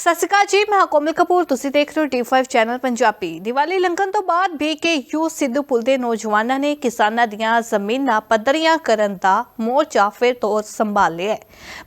ਸਤਿ ਸ਼੍ਰੀ ਅਕਾਲ ਜੀ, ਮੈਂ ਕੋਮਲ ਕਪੂਰ, ਤੁਸੀਂ ਦੇਖ ਰਹੇ ਹੋ ਟੀ5 ਚੈਨਲ ਪੰਜਾਬੀ। ਦੀਵਾਲੀ ਲੰਘਣ ਤੋਂ ਬਾਅਦ ਬੀਕੇਯੂ ਸਿੱਧੂ ਪੁਲ ਦੇ ਨੌਜਵਾਨਾਂ ਨੇ ਕਿਸਾਨਾਂ ਦੀਆਂ ਜ਼ਮੀਨਾਂ ਪੱਧਰੀਆਂ ਕਰਨ ਦਾ ਮੋਰਚਾ ਫਿਰ ਤੋਂ ਸੰਭਾਲ ਲਿਆ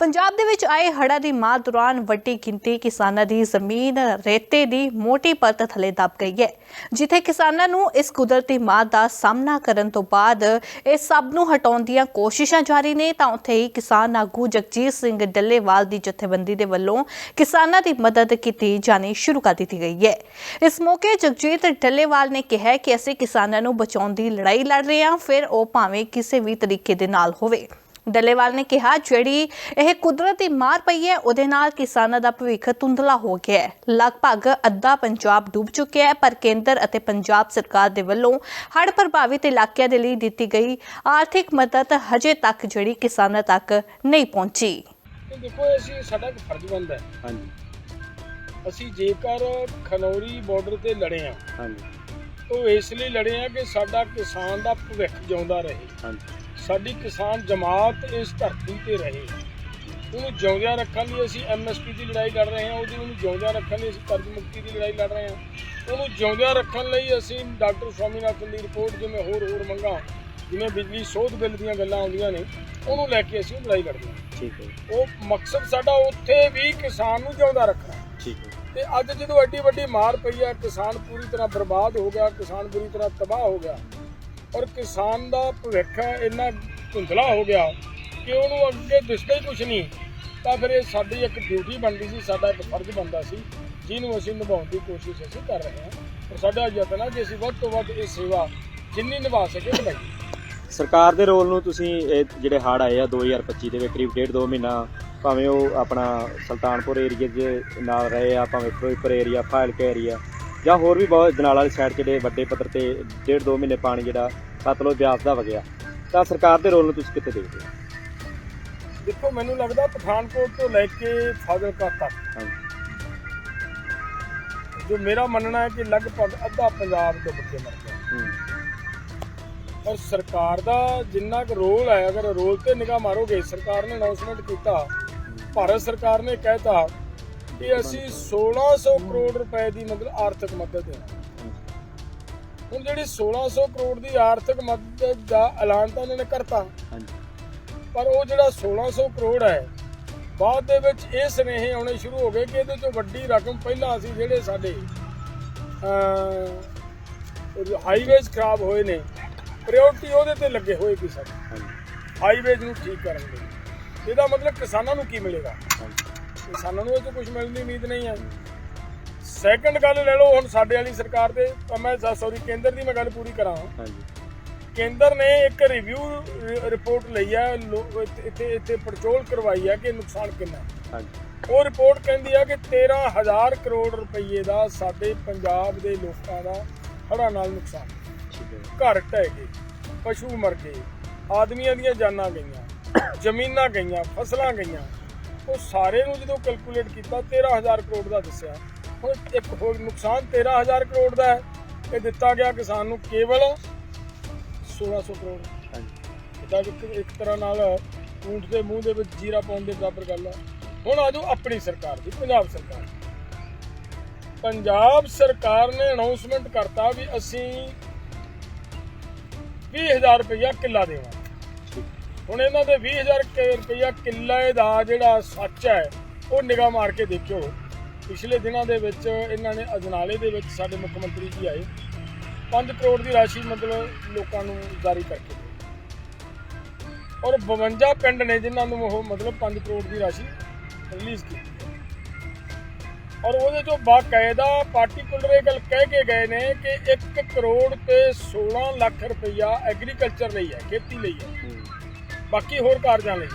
ਪੰਜਾਬ ਦੇ ਵਿੱਚ ਆਏ ਹੜ੍ਹਾਂ ਦੀ ਮਾਰ ਦੌਰਾਨ ਵੱਡੀ ਗਿਣਤੀ ਕਿਸਾਨਾਂ ਦੀ ਜ਼ਮੀਨ ਰੇਤੇ ਦੀ ਮੋਟੀ ਪਰਤ ਥੱਲੇ ਦਬ ਗਈ ਹੈ, ਜਿੱਥੇ ਕਿਸਾਨਾਂ ਨੂੰ ਇਸ ਕੁਦਰਤੀ ਮਾਰ ਦਾ ਸਾਹਮਣਾ ਕਰਨ ਤੋਂ ਬਾਅਦ ਇਹ ਸਭ ਨੂੰ ਹਟਾਉਣ ਦੀਆਂ ਕੋਸ਼ਿਸ਼ਾਂ ਜਾਰੀ ਨੇ। ਤਾਂ ਉੱਥੇ ਹੀ ਕਿਸਾਨ ਆਗੂ ਜਗਜੀਤ ਸਿੰਘ ਡੱਲੇਵਾਲ ਦੀ ਜਥੇਬੰਦੀ ਦੇ ਵੱਲੋਂ ਕਿਸਾਨਾਂ ਦੀ ਮਦਦ ਕੀਤੀ ਜਾਣੀ ਸ਼ੁਰੂ ਕਰ ਦਿੱਤੀ ਗਈ ਹੈ। ਇਸ ਮੌਕੇ ਜਗਜੀਤ ਡੱਲੇਵਾਲ ਨੇ ਕਿਹਾ ਕਿ ਅਸੀਂ ਕਿਸਾਨਾਂ ਨੂੰ ਬਚਾਉਣ ਦੀ ਲੜਾਈ ਲੜ ਰਹੇ ਹਾਂ ਫਿਰ ਉਹ ਭਾਵੇਂ ਕਿਸੇ ਵੀ ਤਰੀਕੇ ਦੇ ਨਾਲ ਹੋਵੇ। ਡੱਲੇਵਾਲ ਨੇ ਕਿਹਾ ਜਿਹੜੀ ਇਹ ਕੁਦਰਤੀ ਮਾਰ ਪਈ ਹੈ ਉਹਦੇ ਨਾਲ ਕਿਸਾਨਾਂ ਦਾ ਭਵਿੱਖ ਧੁੰਦਲਾ ਹੋ ਗਿਆ ਹੈ। ਲਗਭਗ ਅੱਧਾ ਪੰਜਾਬ ਡੁੱਬ ਚੁੱਕਿਆ ਹੈ ਪਰ ਕੇਂਦਰ ਅਤੇ ਪੰਜਾਬ ਸਰਕਾਰ ਦੇ ਵੱਲੋਂ ਹੜ੍ਹ ਪ੍ਰਭਾਵਿਤ ਇਲਾਕਿਆਂ ਦੇ ਲਈ ਦਿੱਤੀ ਗਈ ਆਰਥਿਕ ਮਦਦ ਹਜੇ ਤੱਕ ਜਿਹੜੀ ਕਿਸਾਨਾਂ ਤੱਕ ਨਹੀਂ ਪਹੁੰਚੀ। ਦੇਖੋ ਅਸੀਂ ਸਾਡਾ ਫਰਜ਼ ਬਣਦਾ ਹੈ। ਹਾਂਜੀ। ਅਸੀਂ ਜੇਕਰ ਖਨੌਰੀ ਬਾਰਡਰ ਤੇ ਲੜੇ ਆ ਹਾਂਜੀ। ਤਾਂ ਇਸ ਲਈ ਲੜੇ ਆ ਕਿ ਸਾਡਾ ਕਿਸਾਨ ਦਾ ਭਵਿੱਖ ਜਿਉਂਦਾ ਰਹੇ। ਹਾਂਜੀ। ਸਾਡੀ ਕਿਸਾਨ ਜਮਾਤ ਇਸ ਧਰਤੀ ਤੇ ਰਹੇ। ਉਹਨੂੰ ਜਿਉਂਦਿਆਂ ਰੱਖਣ ਲਈ ਅਸੀਂ ਐਮਐਸਪੀ ਦੀ ਲੜਾਈ ਲੜ ਰਹੇ ਹਾਂ ਉਹਦੀ ਉਹਨੂੰ ਜਿਉਂਦਿਆਂ ਰੱਖਣ ਲਈ ਅਸੀਂ ਕਰਜ਼ ਮੁਕਤੀ ਦੀ ਲੜਾਈ ਲੜ ਰਹੇ ਹਾਂ। ਉਹਨੂੰ ਜਿਉਂਦਿਆਂ ਰੱਖਣ ਲਈ ਅਸੀਂ ਡਾਕਟਰ ਸਵਾਮੀਨਾਥਨ ਦੀ ਰਿਪੋਰਟ ਜਿਵੇਂ ਹੋਰ ਹੋਰ ਮੰਗਾਂ ਜਿਵੇਂ ਬਿਜਲੀ ਸੋਧ ਬਿੱਲ ਦੀਆਂ ਗੱਲਾਂ ਆਉਂਦੀਆਂ ਨੇ ਉਹਨੂੰ ਲੈ ਕੇ ਅਸੀਂ ਉਹ ਲੜਾਈ ਲੜਦੇ ਹਾਂ। ਠੀਕ ਹੈ ਉਹ ਮਕਸਦ ਸਾਡਾ ਉੱਥੇ ਵੀ ਕਿਸਾਨ ਨੂੰ ਜਿਉਂਦਾ ਰੱਖਣਾ। ਤੇ ਅੱਜ ਜਦੋਂ ਐਡੀ ਵੱਡੀ ਮਾਰ ਪਈ ਆ, ਕਿਸਾਨ ਪੂਰੀ ਤਰ੍ਹਾਂ ਬਰਬਾਦ ਹੋ ਗਿਆ, ਕਿਸਾਨ ਬੁਰੀ ਤਰ੍ਹਾਂ ਤਬਾਹ ਹੋ ਗਿਆ, ਔਰ ਕਿਸਾਨ ਦਾ ਭਵਿੱਖ ਇੰਨਾ ਧੁੰਦਲਾ ਹੋ ਗਿਆ ਕਿ ਉਹਨੂੰ ਅੱਗੇ ਦਿਸਦਾ ਹੀ ਕੁਝ ਨਹੀਂ, ਤਾਂ ਫਿਰ ਇਹ ਸਾਡੀ ਇੱਕ ਡਿਊਟੀ ਬਣਦੀ ਸੀ, ਸਾਡਾ ਇੱਕ ਫਰਜ਼ ਬਣਦਾ ਸੀ, ਜਿਹਨੂੰ ਅਸੀਂ ਨਿਭਾਉਣ ਦੀ ਕੋਸ਼ਿਸ਼ ਅਸੀਂ ਕਰ ਰਹੇ ਹਾਂ। ਔਰ ਸਾਡਾ ਯਤਨ ਹੈ ਕਿ ਅਸੀਂ ਵੱਧ ਤੋਂ ਵੱਧ ਇਹ ਸੇਵਾ ਜਿੰਨੀ ਨਿਭਾ ਸਕੇ ਨਿਭਾਈਏ। ਸਰਕਾਰ ਦੇ ਰੋਲ ਨੂੰ ਤੁਸੀਂ ਇਹ ਜਿਹੜੇ ਹੜ੍ਹ ਆਏ ਆ 2025 ਦੇ ਵਿੱਚ, ਕਰੀਬ ਡੇਢ ਦੋ ਮਹੀਨਾ ਭਾਵੇਂ ਉਹ ਆਪਣਾ ਸੁਲਤਾਨਪੁਰ ਏਰੀਆ ਦੇ ਨਾਲ ਰਹੇ ਆ ਭਾਵੇਂ ਫਿਰੋਜ਼ਪੁਰ ਏਰੀਆ ਫਾਇਲਕਾ ਏਰੀਆ ਜਾਂ ਹੋਰ ਵੀ ਬਹੁਤ ਜਨਾਲ ਵਾਲੀ ਸਾਈਡ ਜਿਹੜੇ ਵੱਡੇ ਪੱਧਰ ਤੇ ਡੇਢ ਦੋ ਮਹੀਨੇ ਪਾਣੀ ਜਿਹੜਾ ਸਤਲੁਜ ਬਿਆਸ ਦਾ ਵਗਿਆ ਤਾਂ ਸਰਕਾਰ ਦੇ ਰੋਲ ਨੂੰ ਤੁਸੀਂ ਕਿੱਥੇ ਦੇਖਦੇ ਹੋ? ਦੇਖੋ ਮੈਨੂੰ ਲੱਗਦਾ ਪਠਾਨਕੋਟ ਤੋਂ ਲੈ ਕੇ ਫਾਜ਼ਿਲਕਾ ਤੱਕ ਜੋ ਮੇਰਾ ਮੰਨਣਾ ਹੈ ਕਿ ਲਗਭਗ ਅੱਧਾ ਪੰਜਾਬ ਡੁੱਬ ਕੇ ਮਰ ਹੂੰ। ਔਰ ਸਰਕਾਰ ਦਾ ਜਿੰਨਾ ਕੁ ਰੋਲ ਹੈ ਅਗਰ ਰੋਲ ਤੇ ਨਿਗਾਹ ਮਾਰੋਗੇ ਸਰਕਾਰ ਨੇ ਅਨਾਉਂਸਮੈਂਟ ਕੀਤਾ ਭਾਰਤ ਸਰਕਾਰ ਨੇ ਕਹਿਤਾ ਕਿ ਅਸੀਂ 1600 ਕਰੋੜ ਰੁਪਏ ਦੀ ਮਤਲਬ ਆਰਥਿਕ ਮਦਦ ਦੇਣਾ। ਹੁਣ ਜਿਹੜੀ 1600 ਕਰੋੜ ਦੀ ਆਰਥਿਕ ਮਦਦ ਦਾ ਐਲਾਨ ਤਾਂ ਉਹਨਾਂ ਨੇ ਕਰਤਾ। ਪਰ ਉਹ ਜਿਹੜਾ 1600 ਕਰੋੜ ਹੈ ਬਾਅਦ ਦੇ ਵਿੱਚ ਇਹ ਸੁਨੇਹੇ ਆਉਣੇ ਸ਼ੁਰੂ ਹੋ ਗਏ ਕਿ ਇਹਦੇ ਤੋਂ ਵੱਡੀ ਰਕਮ ਪਹਿਲਾਂ ਅਸੀਂ ਜਿਹੜੇ ਸਾਡੇ ਅ ਹਾਈਵੇਜ਼ ਖਰਾਬ ਹੋਏ ਨੇ ਪ੍ਰਾਇੋਰਟੀ ਉਹਦੇ ਤੇ ਲੱਗੇ ਹੋਏ ਕਿ ਸਾਡੇ ਹਾਈਵੇਜ਼ ਨੂੰ ਠੀਕ ਕਰਨ ਲਈ। ਇਹਦਾ ਮਤਲਬ ਕਿਸਾਨਾਂ ਨੂੰ ਕੀ ਮਿਲੇਗਾ? ਕਿਸਾਨਾਂ ਨੂੰ ਇਹ ਤੋਂ ਕੁਝ ਮਿਲਣ ਦੀ ਉਮੀਦ ਨਹੀਂ ਹੈ। ਸੈਕੰਡ ਗੱਲ ਲੈ ਲਓ ਹੁਣ ਸਾਡੇ ਵਾਲੀ ਸਰਕਾਰ ਦੇ ਤਾਂ ਮੈਂ ਸੌਰੀ ਕੇਂਦਰ ਦੀ ਮੈਂ ਗੱਲ ਪੂਰੀ ਕਰਾਂ। ਹਾਂਜੀ। ਕੇਂਦਰ ਨੇ ਇੱਕ ਰਿਵਿਊ ਰਿਪੋਰਟ ਲਈ ਹੈ ਇੱਥੇ ਇੱਥੇ ਪੜਚੋਲ ਕਰਵਾਈ ਹੈ ਕਿ ਨੁਕਸਾਨ ਕਿੰਨਾ ਹੈ। ਹਾਂਜੀ। ਉਹ ਰਿਪੋਰਟ ਕਹਿੰਦੀ ਹੈ ਕਿ 13000 ਕਰੋੜ ਰੁਪਏ ਦਾ ਸਾਡੇ ਪੰਜਾਬ ਦੇ ਲੋਕਾਂ ਦਾ ਹੜ੍ਹਾਂ ਨਾਲ ਨੁਕਸਾਨ। ਘਰ ਢਹਿ ਗਏ ਪਸ਼ੂ ਮਰ ਗਏ ਆਦਮੀਆਂ ਦੀਆਂ ਜਾਨਾਂ ਗਈਆਂ। ਜ਼ਮੀਨਾਂ ਗਈਆਂ ਫਸਲਾਂ ਗਈਆਂ। ਉਹ ਸਾਰੇ ਨੂੰ ਜਦੋਂ ਕੈਲਕੂਲੇਟ ਕੀਤਾ 13000 ਕਰੋੜ ਦਾ ਦੱਸਿਆ। ਹੁਣ ਇੱਕ ਹੋਰ ਨੁਕਸਾਨ 13000 ਕਰੋੜ ਦਾ ਹੈ। ਇਹ ਦਿੱਤਾ ਗਿਆ ਕਿਸਾਨ ਨੂੰ ਕੇਵਲ 1600 ਕਰੋੜ। ਹਾਂਜੀ। ਇਹਦਾ ਇੱਕ ਇੱਕ ਤਰ੍ਹਾਂ ਨਾਲ ਊਂਠ ਦੇ ਮੂੰਹ ਦੇ ਵਿੱਚ ਜੀਰਾ ਪਾਉਣ ਦੇ ਬਰਾਬਰ ਗੱਲ ਹੈ। ਹੁਣ ਆਜੋ ਆਪਣੀ ਸਰਕਾਰ ਦੀ ਪੰਜਾਬ ਸਰਕਾਰ। ਪੰਜਾਬ ਸਰਕਾਰ ਨੇ ਅਨਾਉਂਸਮੈਂਟ ਕਰਤਾ ਵੀ ਅਸੀਂ 20000 ਰੁਪਇਆ ਕਿੱਲਾ ਦੇਵਾਂਗੇ। ਹੁਣ ਇਹਨਾਂ ਦੇ 20000 ਰੁਪਇਆ ਕਿੱਲੇ ਦਾ ਜਿਹੜਾ ਸੱਚ ਹੈ, ਉਹ ਨਿਗਾਹ ਮਾਰ ਕੇ ਦੇਖਿਓ। ਪਿਛਲੇ ਦਿਨਾਂ ਦੇ ਵਿੱਚ ਇਹਨਾਂ ਨੇ ਅਜਨਾਲੇ ਦੇ ਵਿੱਚ ਸਾਡੇ ਮੁੱਖ ਮੰਤਰੀ ਜੀ ਆਏ। 5 ਕਰੋੜ ਦੀ ਰਾਸ਼ੀ ਮਤਲਬ ਲੋਕਾਂ ਨੂੰ ਜਾਰੀ ਕਰਕੇ ਔਰ 52 ਪਿੰਡ ਨੇ ਜਿਨ੍ਹਾਂ ਨੂੰ ਉਹ ਮਤਲਬ 5 ਕਰੋੜ ਦੀ ਰਾਸ਼ੀ ਰਿਲੀਜ਼ ਕੀਤੀ ਔਰ ਉਹਦੇ ਚੋਂ ਬਾਕਾਇਦਾ ਪਾਰਟਿਕੂਲਰ ਇਹ ਗੱਲ ਕਹਿ ਕੇ ਗਏ ਨੇ ਕਿ 1 ਕਰੋੜ ਤੇ 16 ਲੱਖ ਰੁਪਈਆ ਐਗਰੀਕਲਚਰ ਲਈ ਹੈ, ਖੇਤੀ ਲਈ ਹੈ। ਬਾਕੀ ਹੋਰ ਕਾਰਜਾਂ ਲਈ।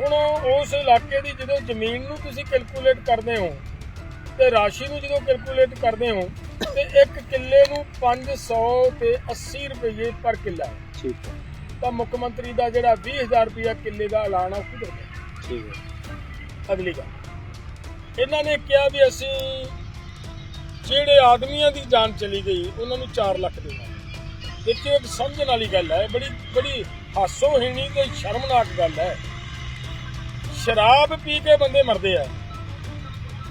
ਹੁਣ ਉਸ ਇਲਾਕੇ ਦੀ ਜਦੋਂ ਜ਼ਮੀਨ ਨੂੰ ਤੁਸੀਂ ਕੈਲਕੂਲੇਟ ਕਰਦੇ ਹੋ ਤੇ ਰਾਸ਼ੀ ਨੂੰ ਜਦੋਂ ਕੈਲਕੂਲੇਟ ਕਰਦੇ ਹੋ ਤੇ ਇੱਕ ਕਿੱਲੇ ਨੂੰ 500 ਤੇ 80 ਰੁਪਏ ਪਰ ਕਿੱਲਾ ਠੀਕ ਹੈ। ਤਾਂ ਮੁੱਖ ਮੰਤਰੀ ਦਾ ਜਿਹੜਾ 20000 ਰੁਪਏ ਕਿੱਲੇ ਦਾ ਐਲਾਨ ਆ ਉਹ ਕਿਧਰ ਗਿਆ? ਠੀਕ ਹੈ। ਅਗਲੀ ਗੱਲ। ਇਹਨਾਂ ਨੇ ਕਿਹਾ ਵੀ ਅਸੀਂ ਜਿਹੜੇ ਆਦਮੀਆਂ ਦੀ ਜਾਨ ਚਲੀ ਗਈ ਉਹਨਾਂ ਨੂੰ 4 ਲੱਖ ਦੇਵਾਂਗੇ ਦੇਖਿਓ ਇੱਕ ਸਮਝਣ ਵਾਲੀ ਗੱਲ ਹੈ ਬੜੀ ਬੜੀ ਹਾਸੋਹੀਣੀ ਤੇ ਸ਼ਰਮਨਾਕ ਗੱਲ ਹੈ। ਸ਼ਰਾਬ ਪੀ ਕੇ ਬੰਦੇ ਮਰਦੇ ਆ।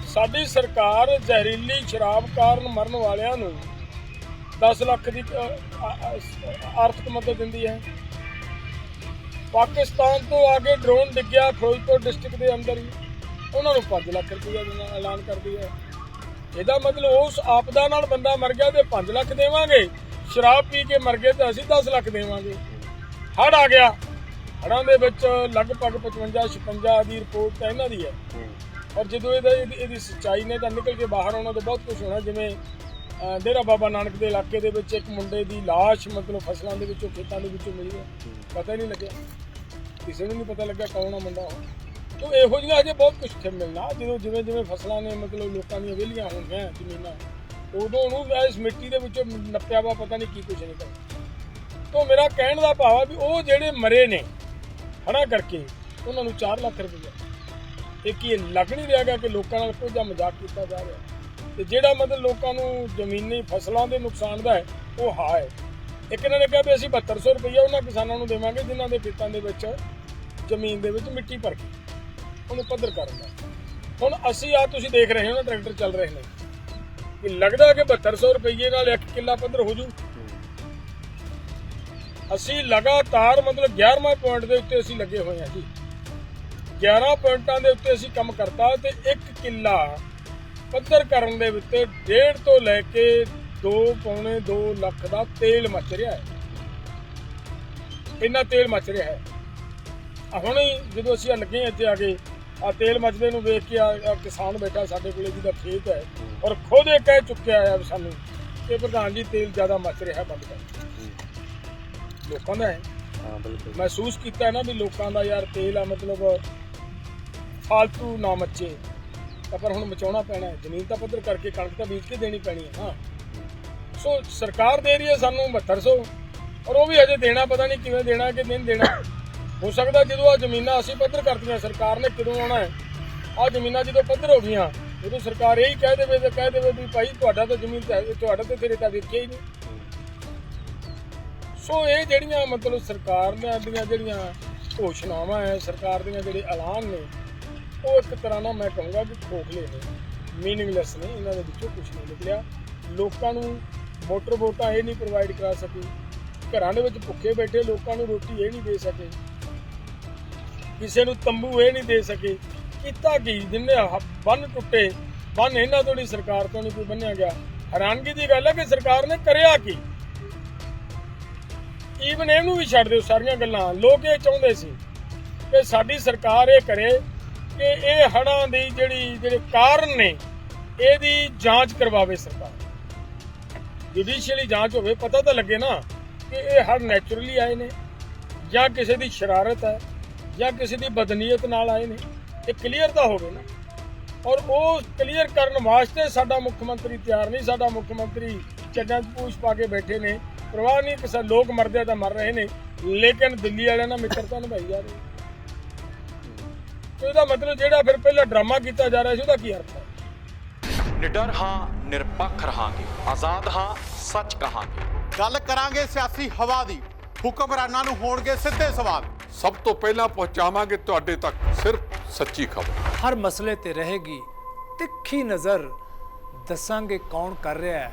ਸਾਡੀ ਸਰਕਾਰ ਜ਼ਹਿਰੀਲੀ ਸ਼ਰਾਬ ਕਾਰਨ ਮਰਨ ਵਾਲਿਆਂ ਨੂੰ 10 ਲੱਖ ਦੀ ਆਰਥਿਕ ਮਦਦ ਦਿੰਦੀ ਹੈ। ਪਾਕਿਸਤਾਨ ਤੋਂ ਆ ਕੇ ਡਰੋਨ ਡਿੱਗਿਆ ਫਿਰੋਜ਼ਪੁਰ ਡਿਸਟ੍ਰਿਕਟ ਦੇ ਅੰਦਰ ਹੀ। ਉਹਨਾਂ ਨੂੰ 5 ਲੱਖ ਰੁਪਏ ਦਾ ਐਲਾਨ ਕਰਦੀ ਹੈ। ਇਹਦਾ ਮਤਲਬ ਉਸ ਆਪਦਾ ਨਾਲ ਬੰਦਾ ਮਰ ਗਿਆ ਤੇ 5 ਲੱਖ ਦੇਵਾਂਗੇ। ਸ਼ਰਾਬ ਪੀ ਕੇ ਮਰ ਗਏ ਤਾਂ ਅਸੀਂ 10 ਲੱਖ ਦੇਵਾਂਗੇ। ਹੜ ਆ ਗਿਆ। ਹੜਾਂ ਦੇ ਵਿੱਚ ਲਗਭਗ 55 56 ਦੀ ਰਿਪੋਰਟ ਤਾਂ ਇਹਨਾਂ ਦੀ ਹੈ। ਔਰ ਜਦੋਂ ਇਹਦਾ ਇਹਦੀ ਇਹਦੀ ਸੱਚਾਈ ਨੇ ਤਾਂ ਨਿਕਲ ਕੇ ਬਾਹਰ ਆਉਣਾ ਤਾਂ ਬਹੁਤ ਕੁਝ ਹੋਣਾ। ਜਿਵੇਂ ਡੇਰਾ ਬਾਬਾ ਨਾਨਕ ਦੇ ਇਲਾਕੇ ਦੇ ਵਿੱਚ ਇੱਕ ਮੁੰਡੇ ਦੀ ਲਾਸ਼ ਮਤਲਬ ਫਸਲਾਂ ਦੇ ਵਿੱਚੋਂ, ਖੇਤਾਂ ਦੇ ਵਿੱਚੋਂ ਮਿਲੀ ਹੈ। ਪਤਾ ਹੀ ਨਹੀਂ ਲੱਗਿਆ। ਕਿਸੇ ਨੂੰ ਨਹੀਂ ਪਤਾ ਲੱਗਾ ਕੌਣ ਆ ਮੁੰਡਾ। ਉਹ ਤੋ ਇਹੋ ਜਿਹਾ ਅਜੇ ਬਹੁਤ ਕੁਝ ਤੇ ਮਿਲਣਾ। ਜਦੋਂ ਜਿਵੇਂ ਜਿਵੇਂ ਫਸਲਾਂ ਨੇ ਮਤਲਬ ਲੋਕਾਂ ਦੀਆਂ ਵਿਹਲੀਆਂ ਹੋਣਗੀਆਂ ਜ਼ਮੀਨਾਂ, ਉਦੋਂ ਉਹਨੂੰ ਇਸ ਮਿੱਟੀ ਦੇ ਵਿੱਚੋਂ ਨੱਪਿਆ ਵਾ, ਪਤਾ ਨਹੀਂ ਕੀ ਕੁਝ ਨਿਕਲ ਤੋ ਮੇਰਾ ਕਹਿਣ ਦਾ ਭਾਵ ਆ ਵੀ ਉਹ ਜਿਹੜੇ ਮਰੇ ਨੇ ਖੜਾ ਕਰਕੇ, ਉਹਨਾਂ ਨੂੰ 4 ਲੱਖ ਰੁਪਏ ਇਹ ਕੀ ਇਹ ਲੱਗ ਨਹੀਂ ਰਿਹਾ ਗਾ ਕਿ ਲੋਕਾਂ ਨਾਲ ਕੋਈ ਜਾਂ ਮਜ਼ਾਕ ਕੀਤਾ ਜਾ ਰਿਹਾ? ਤੇ ਜਿਹੜਾ ਮਤਲਬ ਲੋਕਾਂ ਨੂੰ ਜ਼ਮੀਨੀ ਫਸਲਾਂ ਦੇ ਨੁਕਸਾਨ ਦਾ ਹੈ, ਉਹ ਹਾ ਹੈ। ਇੱਕ ਇਹਨਾਂ ਨੇ ਕਿਹਾ ਵੀ ਅਸੀਂ 7200 ਰੁਪਏ ਉਹਨਾਂ ਕਿਸਾਨਾਂ ਨੂੰ ਦੇਵਾਂਗੇ, ਜਿਨ੍ਹਾਂ ਦੇ ਖੇਤਾਂ ਦੇ ਵਿੱਚ, ਜ਼ਮੀਨ ਦੇ ਵਿੱਚ ਮਿੱਟੀ ਭਰ ਕੇ। ਉਹਨੂੰ ਪੱਧਰ ਕਰਨ ਦਾ। ਹੁਣ ਅਸੀਂ ਆ ਤੁਸੀਂ ਦੇਖ ਰਹੇ ਹੋ ਨਾ, ਟਰੈਕਟਰ ਚੱਲ ਰਹੇ ਨੇ। ਕਿ ਲੱਗਦਾ ਕਿ 7200 ਰੁਪਏ ਨਾਲ ਇੱਕ ਕਿੱਲਾ ਪੱਧਰ ਹੋ ਜੂ। ਅਸੀਂ ਲਗਾਤਾਰ ਮਤਲਬ 11ਵਾਂ ਪੁਆਇੰਟ ਦੇ ਉੱਤੇ ਅਸੀਂ ਲੱਗੇ ਹੋਏ ਹਾਂ ਜੀ। 11 ਪੁਆਇੰਟਾਂ ਦੇ ਉੱਤੇ ਅਸੀਂ ਕੰਮ ਕਰਤਾ ਤੇ ਇੱਕ ਕਿੱਲਾ ਪੱਧਰ ਕਰਨ ਦੇ ਵਿੱਚ ਡੇਢ ਤੋਂ ਲੈ ਕੇ 2 ਪੌਣੇ 2 ਲੱਖ ਦਾ ਤੇਲ ਮੱਚ ਰਿਹਾ ਹੈ। ਇੰਨਾ ਤੇਲ ਮੱਚ ਰਿਹਾ ਹੈ। ਆ ਹੁਣ ਜਦੋਂ ਅਸੀਂ ਆਹ ਲੱਗੇ ਇੱਥੇ ਆ ਕੇ ਆ ਤੇਲ ਮੱਚਦੇ ਨੂੰ ਵੇਖ ਕੇ ਆ ਕਿਸਾਨ ਬੈਠਾ ਸਾਡੇ ਕੋਲੇ ਜਿਹਦਾ ਖੇਤ ਹੈ ਔਰ ਖੁਦ ਇਹ ਕਹਿ ਚੁੱਕਿਆ ਹੈ ਸਾਨੂੰ ਕਿ ਪ੍ਰਧਾਨ ਜੀ ਤੇਲ ਜ਼ਿਆਦਾ ਮੱਚ ਰਿਹਾ ਬੰਦ ਕਰ। ਲੋਕਾਂ ਦਾ ਹੈ। ਹਾਂ ਬਿਲਕੁਲ। ਮਹਿਸੂਸ ਕੀਤਾ ਨਾ ਵੀ ਲੋਕਾਂ ਦਾ ਯਾਰ ਤੇਲ ਆ ਮਤਲਬ ਫਾਲਤੂ ਨਾ ਮੱਚੇ। ਤਾਂ ਪਰ ਹੁਣ ਮਚਾਉਣਾ ਪੈਣਾ ਹੈ। ਜ਼ਮੀਨ ਤਾਂ ਪੱਧਰ ਕਰਕੇ ਕਣਕ ਤਾਂ ਬੀਜ ਕੇ ਦੇਣੀ ਪੈਣੀ ਹੈ ਨਾ। ਸੋ ਸਰਕਾਰ ਦੇ ਰਹੀ ਹੈ ਸਾਨੂੰ 7200 ਔਰ ਉਹ ਵੀ ਅਜੇ ਦੇਣਾ ਪਤਾ ਨਹੀਂ ਕਿਵੇਂ ਦੇਣਾ ਕਿ ਨਹੀਂ ਦੇਣਾ। ਹੋ ਸਕਦਾ ਜਦੋਂ ਆ ਜ਼ਮੀਨਾਂ ਅਸੀਂ ਪੱਧਰ ਕਰਤੀਆਂ ਸਰਕਾਰ ਨੇ ਕਦੋਂ ਆਉਣਾ ਹੈ? ਆ ਜ਼ਮੀਨਾਂ ਜਦੋਂ ਪੱਧਰ ਹੋ ਗਈਆਂ ਉਦੋਂ ਸਰਕਾਰ ਇਹੀ ਕਹਿ ਦੇਵੇ ਤੇ ਕਹਿ ਦੇਵੇ ਵੀ ਭਾਈ ਤੁਹਾਡਾ ਤਾਂ ਜ਼ਮੀਨ ਹੈ, ਤੁਹਾਡਾ ਤਾਂ ਤੇਰੇ ਤਾਂ ਵੇਖਿਆ ਹੀ ਨਹੀਂ। ਸੋ ਇਹ ਜਿਹੜੀਆਂ ਮਤਲਬ ਸਰਕਾਰ ਦੀਆਂ ਦੀਆਂ ਜਿਹੜੀਆਂ ਘੋਸ਼ਣਾਵਾਂ ਹੈ ਸਰਕਾਰ ਦੀਆਂ ਜਿਹੜੇ ਐਲਾਨ ਨੇ, ਉਹ ਇੱਕ ਤਰ੍ਹਾਂ ਨਾਲ ਮੈਂ ਕਹੂੰਗਾ ਕਿ ਖੋਖਲੇ ਨੇ। ਮੀਨਿੰਗਲੈਸ ਨੇ, ਇਹਨਾਂ ਦੇ ਵਿੱਚੋਂ ਕੁਝ ਨਹੀਂ ਨਿਕਲਿਆ। ਲੋਕਾਂ ਨੂੰ ਮੋਟਰ ਵੋਟਾਂ ਇਹ ਨਹੀਂ ਪ੍ਰੋਵਾਈਡ ਕਰਾ ਸਕੇ। ਘਰਾਂ ਦੇ ਵਿੱਚ ਭੁੱਖੇ ਬੈਠੇ ਲੋਕਾਂ ਨੂੰ ਰੋਟੀ ਇਹ ਨਹੀਂ ਦੇ ਸਕੇ। ਕਿਸੇ ਨੂੰ ਤੰਬੂ ਇਹ ਨਹੀਂ ਦੇ ਸਕੇ। ਕੀਤਾ ਕੀ? ਜਿੰਨੇ ਬੰਨ ਟੁੱਟੇ, ਬੰਨ ਇਹਨਾਂ ਤੋਂ ਨਹੀਂ, ਸਰਕਾਰ ਤੋਂ ਨਹੀਂ ਕੋਈ ਬੰਨਿਆ ਗਿਆ। ਹੈਰਾਨਗੀ ਦੀ ਗੱਲ ਹੈ ਕਿ ਸਰਕਾਰ ਨੇ ਕਰਿਆ ਕੀ? ਈਵਨ ਇਹਨੂੰ ਵੀ ਛੱਡ ਦਿਓ ਸਾਰੀਆਂ ਗੱਲਾਂ। ਲੋਕ ਇਹ ਚਾਹੁੰਦੇ ਸੀ ਕਿ ਸਾਡੀ ਸਰਕਾਰ ਇਹ ਕਰੇ ਕਿ ਇਹ ਹੜ੍ਹਾਂ ਦੀ ਜਿਹੜੀ ਜਿਹੜੇ ਕਾਰਨ ਨੇ, ਇਹਦੀ ਜਾਂਚ ਕਰਵਾਵੇ ਸਰਕਾਰ। ਜੁਡੀਸ਼ੀਅਲੀ ਜਾਂਚ ਹੋਵੇ, ਪਤਾ ਤਾਂ ਲੱਗੇ ਨਾ ਕਿ ਇਹ ਹੜ੍ਹ ਨੈਚੁਰਲੀ ਆਏ ਨੇ, ਜਾਂ ਕਿਸੇ ਦੀ ਸ਼ਰਾਰਤ ਹੈ, ਜਾਂ ਕਿਸੇ ਦੀ ਬਦਨੀਅਤ ਨਾਲ ਆਏ ਨੇ। ਇਹ ਕਲੀਅਰ ਤਾਂ ਹੋਵੇ ਨਾ। ਔਰ ਉਹ ਕਲੀਅਰ ਕਰਨ ਵਾਸਤੇ ਸਾਡਾ ਮੁੱਖ ਮੰਤਰੀ ਤਿਆਰ ਨਹੀਂ, ਸਾਡਾ ਮੁੱਖ ਮੰਤਰੀ ਚੱਡਾਂ 'ਚ ਪੂਛ ਪਾ ਕੇ ਬੈਠੇ ਨੇ। ਪਰਵਾਹ ਨਹੀਂ ਕਿਸੇ ਲੋਕ ਮਰਦੇ ਆ ਤਾਂ ਮਰ ਰਹੇ ਨੇ। ਲੇਕਿਨ ਦਿੱਲੀ ਵਾਲਿਆਂ ਨਾਲ ਮਿੱਤਰਤਾ ਨਿਭਾਈ ਜਾ ਰਹੀ ਹੈ। ਤੇ ਇਹਦਾ ਮਤਲਬ ਜਿਹੜਾ ਫਿਰ ਪਹਿਲਾਂ ਡਰਾਮਾ ਕੀਤਾ ਜਾ ਰਿਹਾ ਸੀ ਉਹਦਾ ਕੀ ਅਰਥ ਹੈ? ਨਿਡਰ ਹਾਂ ਨਿਰਪੱਖ ਰਹਾਂਗੇ। ਆਜ਼ਾਦ ਹਾਂ ਸੱਚ ਕਹਾਂਗੇ। ਗੱਲ ਕਰਾਂਗੇ ਸਿਆਸੀ ਹਵਾ ਦੀ। ਹੁਕਮਰਾਨਾਂ ਨੂੰ ਹੋਣਗੇ ਸਿੱਧੇ ਸਵਾਲ। ਸਭ ਤੋਂ ਪਹਿਲਾਂ ਪਹੁੰਚਾਵਾਂਗੇ ਤੁਹਾਡੇ ਤੱਕ ਸਿਰਫ ਸੱਚੀ ਖਬਰ। ਹਰ ਮਸਲੇ ਤੇ ਰਹੇਗੀ ਤਿੱਖੀ ਨਜ਼ਰ। ਦੱਸਾਂਗੇ ਕੌਣ ਕਰ ਰਿਹਾ ਹੈ।